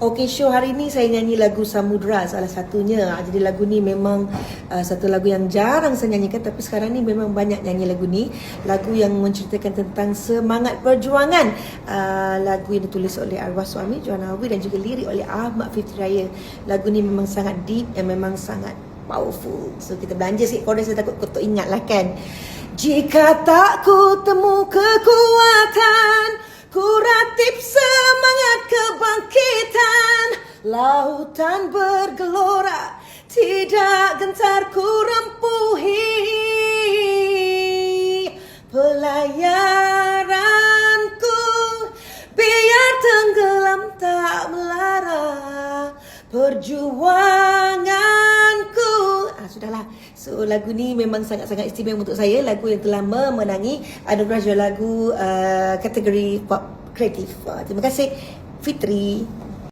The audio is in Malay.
Okay, show hari ni saya nyanyi lagu Samudra salah satunya. Ah, Jadi lagu ni memang uh, satu lagu yang jarang saya nyanyikan tapi sekarang ni memang banyak nyanyi lagu ni. Lagu yang menceritakan tentang semangat perjuangan. Uh, lagu yang ditulis oleh arwah suami Johan Awi dan juga lirik oleh Ahmad Fitri Raya. Lagu ni memang sangat deep dan memang sangat powerful. So kita belanja sikit chorus saya takut kau tak ingat lah kan. Jika tak ku temu kekuatan Lautan bergelora Tidak gentar ku rempuhi Pelayaranku Biar tenggelam tak melara. Perjuanganku. Ah, Sudahlah. So lagu ni memang sangat-sangat istimewa untuk saya. Lagu yang telah memenangi Anugerah juara lagu uh, kategori pop kreatif. Uh, Terima kasih. Fitri